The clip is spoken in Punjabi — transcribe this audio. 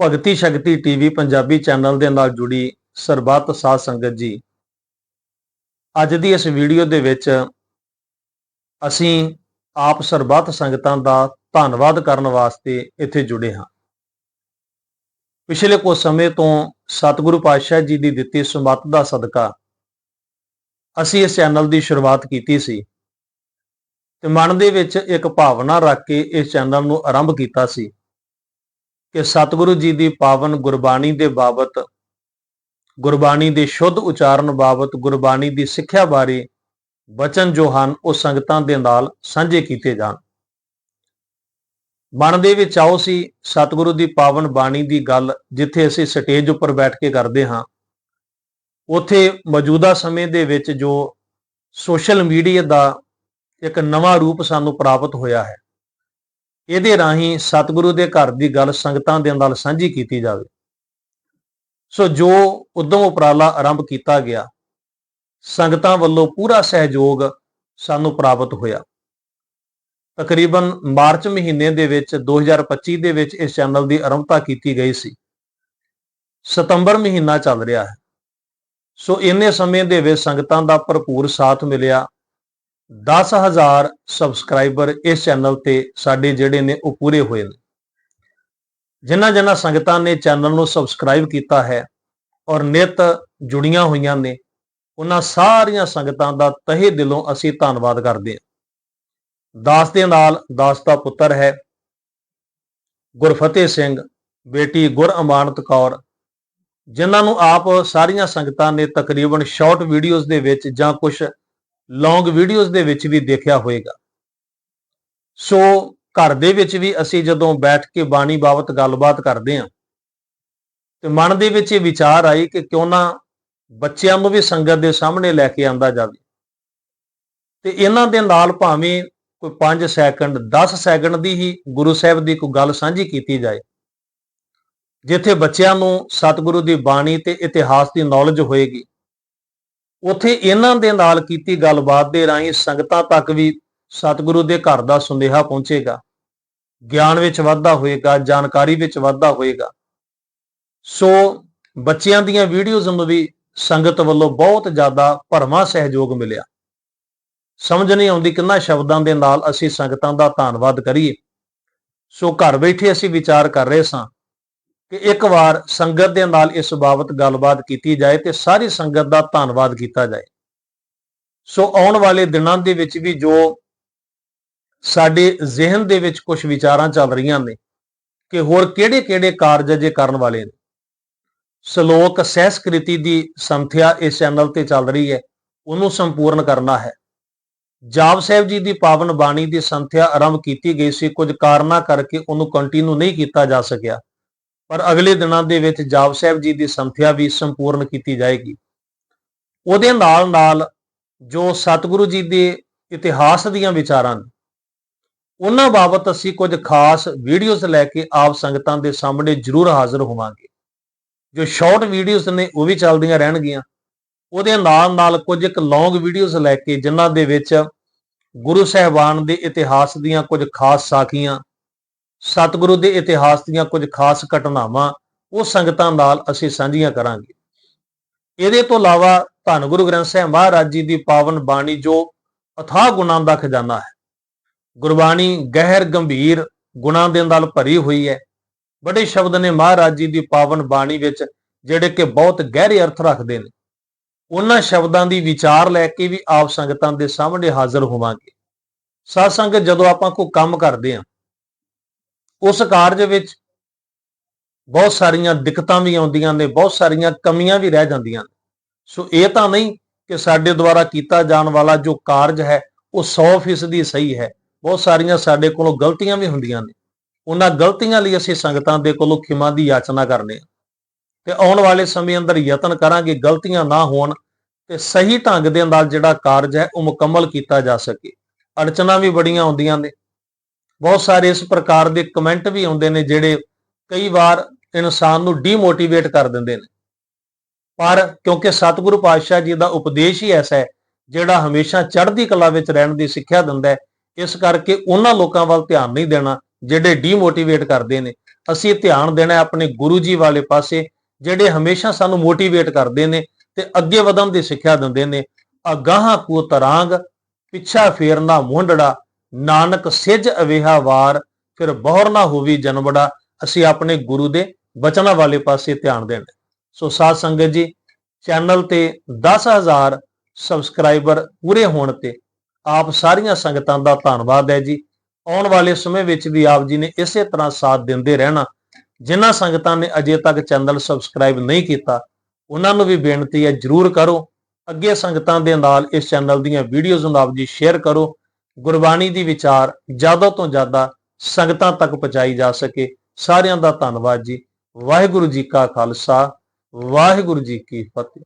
ਭਗਤੀ ਸ਼ਕਤੀ ਟੀਵੀ ਪੰਜਾਬੀ ਚੈਨਲ ਦੇ ਨਾਲ ਜੁੜੀ ਸਰਬੱਤ ਸਾਧ ਸੰਗਤ ਜੀ। ਅੱਜ ਦੀ ਇਸ ਵੀਡੀਓ ਦੇ ਵਿੱਚ ਅਸੀਂ ਆਪ ਸਰਬੱਤ ਸੰਗਤਾਂ ਦਾ ਧੰਨਵਾਦ ਕਰਨ ਵਾਸਤੇ ਇੱਥੇ ਜੁੜੇ ਹਾਂ। ਪਿਛਲੇ ਕੁਝ ਸਮੇਂ ਤੋਂ ਸਤਿਗੁਰੂ ਪਾਤਸ਼ਾਹ ਜੀ ਦੀ ਦਿੱਤੀ ਸੁਮਤ ਦਾ ਸਦਕਾ ਅਸੀਂ ਇਸ ਚੈਨਲ ਦੀ ਸ਼ੁਰੂਆਤ ਕੀਤੀ ਸੀ ਤੇ ਮਨ ਦੇ ਵਿੱਚ ਇੱਕ ਭਾਵਨਾ ਰੱਖ ਕੇ ਇਸ ਚੈਨਲ ਨੂੰ ਆਰੰਭ ਕੀਤਾ ਸੀ। ਕਿ ਸਤਿਗੁਰੂ ਜੀ ਦੀ ਪਾਵਨ ਗੁਰਬਾਣੀ ਦੇ ਬਾਬਤ, ਗੁਰਬਾਣੀ ਦੇ ਸ਼ੁੱਧ ਉਚਾਰਨ ਬਾਬਤ, ਗੁਰਬਾਣੀ ਦੀ ਸਿੱਖਿਆ ਬਾਰੇ ਬਚਨ ਜੋ ਹਨ, ਉਹ ਸੰਗਤਾਂ ਦੇ ਨਾਲ ਸਾਂਝੇ ਕੀਤੇ ਜਾਣ। ਮਨ ਦੇ ਵਿੱਚ ਆਓ ਸੀ, ਸਤਿਗੁਰੂ ਦੀ ਪਾਵਨ ਬਾਣੀ ਦੀ ਗੱਲ ਜਿੱਥੇ ਅਸੀਂ ਸਟੇਜ ਉੱਪਰ ਬੈਠ ਕੇ ਕਰਦੇ ਹਾਂ। ਉੱਥੇ ਮੌਜੂਦਾ ਸਮੇਂ ਦੇ ਵਿੱਚ ਜੋ ਸੋਸ਼ਲ ਮੀਡੀਆ ਦਾ ਇੱਕ ਨਵਾਂ ਰੂਪ ਸਾਨੂੰ ਪ੍ਰਾਪਤ ਹੋਇਆ ਹੈ। ਇਹਦੇ ਰਾਹੀਂ ਸਤਿਗੁਰੂ ਦੇ ਘਰ ਦੀ ਗੱਲ ਸੰਗਤਾਂ ਦੇ ਨਾਲ ਸਾਂਝੀ ਕੀਤੀ ਜਾਵੇ। ਸੋ ਜੋ ਉਦਮ ਉਪਰਾਲਾ ਆਰੰਭ ਕੀਤਾ ਗਿਆ, ਸੰਗਤਾਂ ਵੱਲੋਂ ਪੂਰਾ ਸਹਿਯੋਗ ਸਾਨੂੰ ਪ੍ਰਾਪਤ ਹੋਇਆ। ਤਕਰੀਬਨ ਮਾਰਚ ਮਹੀਨੇ ਦੇ ਵਿੱਚ 2025 ਦੇ ਵਿੱਚ ਇਸ ਚੈਨਲ ਦੀ ਆਰੰਭਤਾ ਕੀਤੀ ਗਈ ਸੀ। ਸਤੰਬਰ ਮਹੀਨਾ ਚੱਲ ਰਿਹਾ ਹੈ। ਸੋ ਇੰਨੇ ਸਮੇਂ ਦੇ ਵਿੱਚ ਸੰਗਤਾਂ ਦਾ ਭਰਪੂਰ ਸਾਥ ਮਿਲਿਆ। 10000 ਸਬਸਕ੍ਰਾਈਬਰ ਇਸ ਚੈਨਲ ਤੇ ਸਾਡੇ ਜਿਹੜੇ ਨੇ ਉਹ ਪੂਰੇ ਹੋਏ ਨੇ। ਜਿਨ੍ਹਾਂ ਜਿਨ੍ਹਾਂ ਸੰਗਤਾਂ ਨੇ ਚੈਨਲ ਨੂੰ ਸਬਸਕ੍ਰਾਈਬ ਕੀਤਾ ਹੈ ਔਰ ਨਿਤ ਜੁੜੀਆਂ ਹੋਈਆਂ ਨੇ, ਉਹਨਾਂ ਸਾਰੀਆਂ ਸੰਗਤਾਂ ਦਾ ਤਹਿ ਦਿਲੋਂ ਅਸੀਂ ਧੰਨਵਾਦ ਕਰਦੇ ਹਾਂ। ਦਾਸ ਦੇ ਨਾਲ ਦਾਸ ਦਾ ਪੁੱਤਰ ਹੈ, ਗੁਰਫਤਿਹ ਸਿੰਘ, ਬੇਟੀ ਗੁਰ ਅਮਾਨਤ ਕੌਰ, ਜਿਨ੍ਹਾਂ ਨੂੰ ਆਪ ਸਾਰੀਆਂ ਸੰਗਤਾਂ ਨੇ ਤਕਰੀਬਨ ਸ਼ਾਰਟ ਵੀਡੀਓਜ਼ ਦੇ ਵਿੱਚ ਜਾਂ ਕੁਝ ਲੌਂਗ ਵੀਡੀਓਜ਼ ਦੇ ਵਿੱਚ ਵੀ ਦੇਖਿਆ ਹੋਵੇਗਾ ਸੋ ਘਰ ਦੇ ਵਿੱਚ ਵੀ ਅਸੀਂ ਜਦੋਂ ਬੈਠ ਕੇ ਬਾਣੀ ਬਾਬਤ ਗੱਲਬਾਤ ਕਰਦੇ ਹਾਂ, ਤੇ ਮਨ ਦੇ ਵਿੱਚ ਇਹ ਵਿਚਾਰ ਆਈ ਕਿ ਕਿਉਂ ਨਾ ਬੱਚਿਆਂ ਨੂੰ ਵੀ ਸੰਗਤ ਦੇ ਸਾਹਮਣੇ ਲੈ ਕੇ ਆਂਦਾ ਜਾਵੇ। ਤੇ ਇਹਨਾਂ ਦੇ ਨਾਲ ਭਾਵੇਂ ਕੋਈ 5 ਸੈਕਿੰਡ 10 ਸੈਕਿੰਡ ਦੀ ਹੀ ਗੁਰੂ ਸਾਹਿਬ ਦੀ ਕੋਈ ਗੱਲ ਸਾਂਝੀ ਕੀਤੀ ਜਾਏ, ਜਿੱਥੇ ਬੱਚਿਆਂ ਨੂੰ ਸਤਿਗੁਰੂ ਦੀ ਬਾਣੀ ਤੇ ਇਤਿਹਾਸ ਦੀ ਨੌਲੇਜ ਹੋਏਗੀ। ਉੱਥੇ ਇਹਨਾਂ ਦੇ ਨਾਲ ਕੀਤੀ ਗੱਲਬਾਤ ਦੇ ਰਾਹੀਂ ਸੰਗਤਾਂ ਤੱਕ ਵੀ ਸਤਿਗੁਰੂ ਦੇ ਘਰ ਦਾ ਸੁਨੇਹਾ ਪਹੁੰਚੇਗਾ। ਗਿਆਨ ਵਿੱਚ ਵਾਧਾ ਹੋਏਗਾ, ਜਾਣਕਾਰੀ ਵਿੱਚ ਵਾਧਾ ਹੋਏਗਾ। ਸੋ ਬੱਚਿਆਂ ਦੀਆਂ ਵੀਡੀਓਜ਼ ਨੂੰ ਵੀ ਸੰਗਤ ਵੱਲੋਂ ਬਹੁਤ ਜ਼ਿਆਦਾ ਭਰਮਾ ਸਹਿਯੋਗ ਮਿਲਿਆ। ਸਮਝ ਨਹੀਂ ਆਉਂਦੀ ਕਿੰਨਾ ਸ਼ਬਦਾਂ ਦੇ ਨਾਲ ਅਸੀਂ ਸੰਗਤਾਂ ਦਾ ਧੰਨਵਾਦ ਕਰੀਏ। ਸੋ ਘਰ ਬੈਠੇ ਅਸੀਂ ਵਿਚਾਰ ਕਰ ਰਹੇ ਸਾਂ। ਕਿ ਇੱਕ ਵਾਰ ਸੰਗਤ ਦੇ ਨਾਲ ਇਸ ਬਾਬਤ ਗੱਲਬਾਤ ਕੀਤੀ ਜਾਏ ਤੇ ਸਾਰੀ ਸੰਗਤ ਦਾ ਧੰਨਵਾਦ ਕੀਤਾ ਜਾਏ। ਸੋ ਆਉਣ ਵਾਲੇ ਦਿਨਾਂ ਦੇ ਵਿੱਚ ਵੀ ਜੋ ਸਾਡੇ ਜ਼ਿਹਨ ਦੇ ਵਿੱਚ ਕੁਝ ਵਿਚਾਰਾਂ ਚੱਲ ਰਹੀਆਂ ਨੇ ਕਿ ਹੋਰ ਕਿਹੜੇ-ਕਿਹੜੇ ਕਾਰਜ ਅਜੇ ਕਰਨ ਵਾਲੇ ਨੇ। ਸ਼ਲੋਕ ਸਹਿਸਕ੍ਰਿਤੀ ਦੀ ਸੰਥਿਆ ਇਸ ਚੈਨਲ ਤੇ ਚੱਲ ਰਹੀ ਹੈ, ਉਹਨੂੰ ਸੰਪੂਰਨ ਕਰਨਾ ਹੈ। ਜਾਪ ਸਾਹਿਬ ਜੀ ਦੀ ਪਾਵਨ ਬਾਣੀ ਦੀ ਸੰਥਿਆ ਆਰੰਭ ਕੀਤੀ ਗਈ ਸੀ, ਕੁਝ ਕਾਰਨਾਂ ਕਰਕੇ ਉਹਨੂੰ ਕੰਟੀਨਿਊ ਨਹੀਂ ਕੀਤਾ ਜਾ ਸਕਿਆ। ਪਰ ਅਗਲੇ ਦਿਨਾਂ ਦੇ ਵਿੱਚ ਜਾਪ ਸਾਹਿਬ ਜੀ ਦੀ ਸੰਥਿਆ ਵੀ ਸੰਪੂਰਨ ਕੀਤੀ ਜਾਏਗੀ। ਉਹਦੇ ਨਾਲ ਨਾਲ ਜੋ ਸਤਿਗੁਰੂ ਜੀ ਦੇ ਇਤਿਹਾਸ ਦੀਆਂ ਵਿਚਾਰਾਂ ਨੇ, ਉਹਨਾਂ ਬਾਬਤ ਅਸੀਂ ਕੁਝ ਖਾਸ ਵੀਡੀਓਜ਼ ਲੈ ਕੇ ਆਪ ਸੰਗਤਾਂ ਦੇ ਸਾਹਮਣੇ ਜ਼ਰੂਰ ਹਾਜ਼ਰ ਹੋਵਾਂਗੇ। ਜੋ ਸ਼ਾਰਟ ਵੀਡੀਓਜ਼ ਨੇ ਉਹ ਵੀ ਚੱਲਦੀਆਂ ਰਹਿਣਗੀਆਂ। ਉਹਦੇ ਨਾਲ ਨਾਲ ਕੁਝ ਇੱਕ ਲੌਂਗ ਵੀਡੀਓਜ਼ ਲੈ ਕੇ ਜਿਨ੍ਹਾਂ ਦੇ ਵਿੱਚ ਗੁਰੂ ਸਾਹਿਬਾਨ ਦੇ ਇਤਿਹਾਸ ਦੀਆਂ ਕੁਝ ਖਾਸ ਸਾਖੀਆਂ ਸਤਿਗੁਰੂ ਦੇ ਇਤਿਹਾਸ ਦੀਆਂ ਕੁਝ ਖਾਸ ਘਟਨਾਵਾਂ ਉਹ ਸੰਗਤਾਂ ਨਾਲ ਅਸੀਂ ਸਾਂਝੀਆਂ ਕਰਾਂਗੇ। ਇਹਦੇ ਤੋਂ ਇਲਾਵਾ ਧੰਨ ਗੁਰੂ ਗ੍ਰੰਥ ਸਾਹਿਬ ਮਹਾਰਾਜ ਜੀ ਦੀ ਪਾਵਨ ਬਾਣੀ ਜੋ ਅਥਾਹ ਗੁਣਾਂ ਦਾ ਖਜ਼ਾਨਾ ਹੈ। ਗੁਰਬਾਣੀ ਗਹਿਰ, ਗੰਭੀਰ ਗੁਣਾਂ ਦੇ ਨਾਲ ਭਰੀ ਹੋਈ ਹੈ। ਬੜੇ ਸ਼ਬਦ ਨੇ ਮਹਾਰਾਜ ਜੀ ਦੀ ਪਾਵਨ ਬਾਣੀ ਵਿੱਚ ਜਿਹੜੇ ਕਿ ਬਹੁਤ ਗਹਿਰੇ ਅਰਥ ਰੱਖਦੇ ਨੇ। ਉਹਨਾਂ ਸ਼ਬਦਾਂ ਦੀ ਵਿਚਾਰ ਲੈ ਕੇ ਵੀ ਆਪ ਸੰਗਤਾਂ ਦੇ ਸਾਹਮਣੇ ਹਾਜ਼ਰ ਹੋਵਾਂਗੇ। ਸਾਧ ਸੰਗਤ ਜਦੋਂ ਆਪਾਂ ਕੋਈ ਕੰਮ ਕਰਦੇ ਹਾਂ ਉਸ ਕਾਰਜ ਵਿੱਚ ਬਹੁਤ ਸਾਰੀਆਂ ਦਿੱਕਤਾਂ ਵੀ ਆਉਂਦੀਆਂ ਨੇ, ਬਹੁਤ ਸਾਰੀਆਂ ਕਮੀਆਂ ਵੀ ਰਹਿ ਜਾਂਦੀਆਂ ਨੇ। ਸੋ ਇਹ ਤਾਂ ਨਹੀਂ ਕਿ ਸਾਡੇ ਦੁਆਰਾ ਕੀਤਾ ਜਾਣ ਵਾਲਾ ਜੋ ਕਾਰਜ ਹੈ, ਉਹ 100% ਸਹੀ ਹੈ। ਬਹੁਤ ਸਾਰੀਆਂ ਸਾਡੇ ਕੋਲੋਂ ਗਲਤੀਆਂ ਵੀ ਹੁੰਦੀਆਂ ਨੇ। ਉਹਨਾਂ ਗਲਤੀਆਂ ਲਈ ਅਸੀਂ ਸੰਗਤਾਂ ਦੇ ਕੋਲੋਂ ਖਿਮਾ ਦੀ ਯਾਚਨਾ ਕਰਨੇ ਆ। ਤੇ ਆਉਣ ਵਾਲੇ ਸਮੇਂ ਅੰਦਰ ਯਤਨ ਕਰਾਂਗੇ, ਗਲਤੀਆਂ ਨਾ ਹੋਣ ਤੇ ਸਹੀ ਢੰਗ ਦੇ ਨਾਲ ਜਿਹੜਾ ਕਾਰਜ ਹੈ, ਉਹ ਮੁਕੰਮਲ ਕੀਤਾ ਜਾ ਸਕੇ। ਅੜਚਨਾ ਵੀ ਬੜੀਆਂ ਆਉਂਦੀਆਂ ਨੇ। ਬਹੁਤ ਸਾਰੇ ਇਸ ਪ੍ਰਕਾਰ ਦੇ ਕਮੈਂਟ ਵੀ ਆਉਂਦੇ ਨੇ ਜਿਹੜੇ ਕਈ ਵਾਰ ਇਨਸਾਨ ਨੂੰ ਡੀਮੋਟੀਵੇਟ ਕਰ ਦਿੰਦੇ ਨੇ। ਪਰ ਕਿਉਂਕਿ ਸਤਿਗੁਰੂ ਪਾਤਸ਼ਾਹ ਜੀ ਦਾ ਉਪਦੇਸ਼ ਹੀ ਐਸਾ ਹੈ, ਜਿਹੜਾ ਹਮੇਸ਼ਾ ਚੜ੍ਹਦੀ ਕਲਾ ਵਿੱਚ ਰਹਿਣ ਦੀ ਸਿੱਖਿਆ ਦਿੰਦਾ ਹੈ, ਇਸ ਕਰਕੇ ਉਹਨਾਂ ਲੋਕਾਂ ਵੱਲ ਧਿਆਨ ਨਹੀਂ ਦੇਣਾ ਜਿਹੜੇ ਡੀਮੋਟੀਵੇਟ ਕਰਦੇ ਨੇ। ਅਸੀਂ ਧਿਆਨ ਦੇਣਾ ਆਪਣੇ ਗੁਰੂ ਜੀ ਵਾਲੇ ਪਾਸੇ, ਜਿਹੜੇ ਹਮੇਸ਼ਾ ਸਾਨੂੰ ਮੋਟੀਵੇਟ ਕਰਦੇ ਨੇ ਤੇ ਅੱਗੇ ਵਧਣ ਦੀ ਸਿੱਖਿਆ ਦਿੰਦੇ ਨੇ। ਅਗਾਹਾਂ ਕੋ ਤਰਾਂਗ, ਪਿੱਛਾ ਫੇਰਨਾ ਮੁੰਡੜਾ ਨਾਨਕ ਸਿਜ ਅਵੇਹਾ ਵਾਰ, ਫਿਰ ਬਹੁਰ ਨਾ ਹੋਵੀ ਜਨਮੜਾ, ਅਸੀਂ ਆਪਣੇ ਗੁਰੂ ਦੇ ਬਚਨਾਂ ਵਾਲੇ ਪਾਸੇ ਧਿਆਨ ਦੇਣਾ। ਸੋ ਸਾਧ ਸੰਗਤ ਜੀ, ਚੈਨਲ ਤੇ 10000 ਸਬਸਕ੍ਰਾਈਬਰ ਪੂਰੇ ਹੋਣ ਤੇ ਆਪ ਸਾਰੀਆਂ ਸੰਗਤਾਂ ਦਾ ਧੰਨਵਾਦ ਹੈ ਜੀ। ਆਉਣ ਵਾਲੇ ਸਮੇਂ ਵਿੱਚ ਵੀ ਆਪ ਜੀ ਨੇ ਇਸੇ ਤਰ੍ਹਾਂ ਸਾਥ ਦਿੰਦੇ ਰਹਿਣਾ। ਜਿਨ੍ਹਾਂ ਸੰਗਤਾਂ ਨੇ ਅਜੇ ਤੱਕ ਚੈਨਲ ਸਬਸਕ੍ਰਾਈਬ ਨਹੀਂ ਕੀਤਾ, ਉਹਨਾਂ ਨੂੰ ਵੀ ਬੇਨਤੀ ਹੈ, ਜਰੂਰ ਕਰੋ। ਅੱਗੇ ਸੰਗਤਾਂ ਦੇ ਨਾਲ ਇਸ ਚੈਨਲ ਦੀਆਂ ਵੀਡੀਓਜ਼ ਨੂੰ ਆਪ ਜੀ ਸ਼ੇਅਰ ਕਰੋ। ਗੁਰਬਾਣੀ ਦੀ ਵਿਚਾਰ ਜ਼ਿਆਦਾ ਤੋਂ ਜ਼ਿਆਦਾ ਸੰਗਤਾਂ ਤੱਕ ਪਹੁੰਚਾਈ ਜਾ ਸਕੇ। ਸਾਰਿਆਂ ਦਾ ਧੰਨਵਾਦ ਜੀ। ਵਾਹਿਗੁਰੂ ਜੀ ਕਾ ਖਾਲਸਾ, ਵਾਹਿਗੁਰੂ ਜੀ ਕੀ ਫਤਿਹ।